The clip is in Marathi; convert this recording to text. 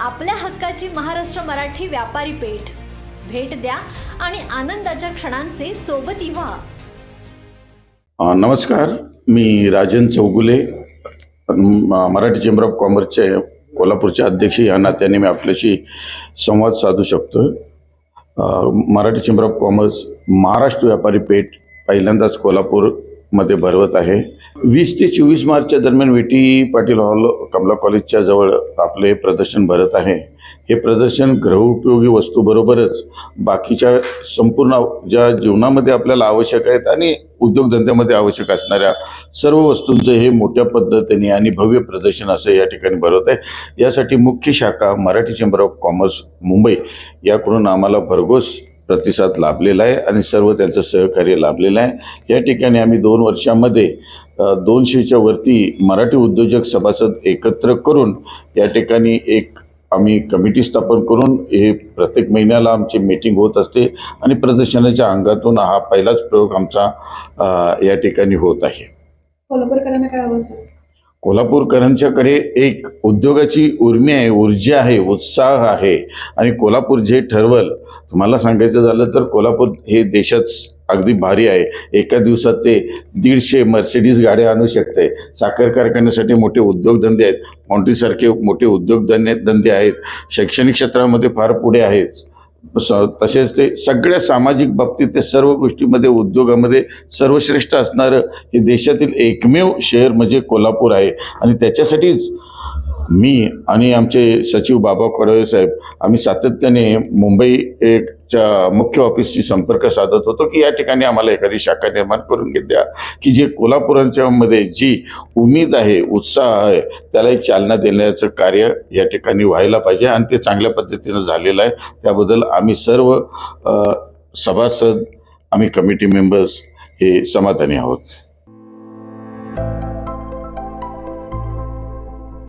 आपल्या हक्काची महाराष्ट्र मराठी व्यापारी पेठ. भेट द्या आणि आनंदाच्या क्षणांचे सोबती व्हा नमस्कार. मी राजन चौगुले मराठी चेंबर ऑफ कॉमर्सचे कोल्हापूरचे अध्यक्ष. या नात्याने मी आपल्याशी संवाद साधू शकतो. Marathi chamber of commerce Maharashtra व्यापारी पेठ पहिल्यांदाच कोल्हापूर मध्ये भरवत आहे. वीस ते चोवीस मार्चच्या दरम्यान V. T. Patil hall Kamala कॉलेजच्या जवळ आपले प्रदर्शन भरत आहे. हे प्रदर्शन गृहउपयोगी वस्तूबरोबरच बाकीच्या संपूर्ण ज्या जीवनामध्ये आपल्याला आवश्यक आहेत आणि उद्योगधंद्यामध्ये आवश्यक असणाऱ्या सर्व वस्तूंचं हे मोठ्या पद्धतीने आणि भव्य प्रदर्शन असं या ठिकाणी भरवत आहे. यासाठी मुख्य शाखा Marathi chamber of commerce Mumbai. याकडून आम्हाला भरघोस प्रतिसाद लाभलेला आहे आणि सर्व त्यांचं सहकार्य लाभलेलं आहे. या ठिकाणी आम्ही दोन वर्षामध्ये दोनशेच्या वरती मराठी उद्योजक सभासद एकत्र करून या ठिकाणी एक आम्ही कमिटी स्थापन करून हे प्रत्येक महिन्याला आमची मीटिंग होत असते आणि प्रदर्शनाच्या अंगातून हा पहिलाच प्रयोग आमचा या ठिकाणी होत आहे. काय कोल्हापूरकरांच्याकडे एक उद्योगाची उर्मी आहे ऊर्जा आहे उत्साह आहे. आणि कोल्हापूर जे ठरवल तुम्हाला सांगायचं झालं तर कोल्हापूर हे देशात अगदी भारी आहे. एका दिवसात ते दीडशे मर्सिडीज गाड्या आणू शकते. साखर कारखान्यासाठी मोठे उद्योगधंदे आहेत. फाउंड्रीसारखे मोठे उद्योगधंदे धंदे आहेत. शैक्षणिक क्षेत्रामध्ये फार पुढे आहेच तसेच ते सगळ्या सामाजिक बाबतीत ते सर्व गोष्टीमध्ये उद्योगामध्ये सर्वश्रेष्ठ असणारं हे देशातील एकमेव शहर म्हणजे कोल्हापूर आहे. आणि त्याच्यासाठीच मी आणि आमचे सचिव बाबा कडवे साहेब आम्ही सातत्याने मुंबई एकच्या मुख्य ऑफिसशी संपर्क साधत होतो की या ठिकाणी आम्हाला एखादी शाखा निर्माण करून घेत द्या. की जे कोल्हापुरांच्यामध्ये जी उमेद आहे उत्साह आहे त्याला एक चालना देण्याचं कार्य या ठिकाणी व्हायला पाहिजे आणि ते चांगल्या पद्धतीनं झालेलं आहे. त्याबद्दल आम्ही सर्व सभासद आम्ही कमिटी मेंबर्स हे समाधानी आहोत.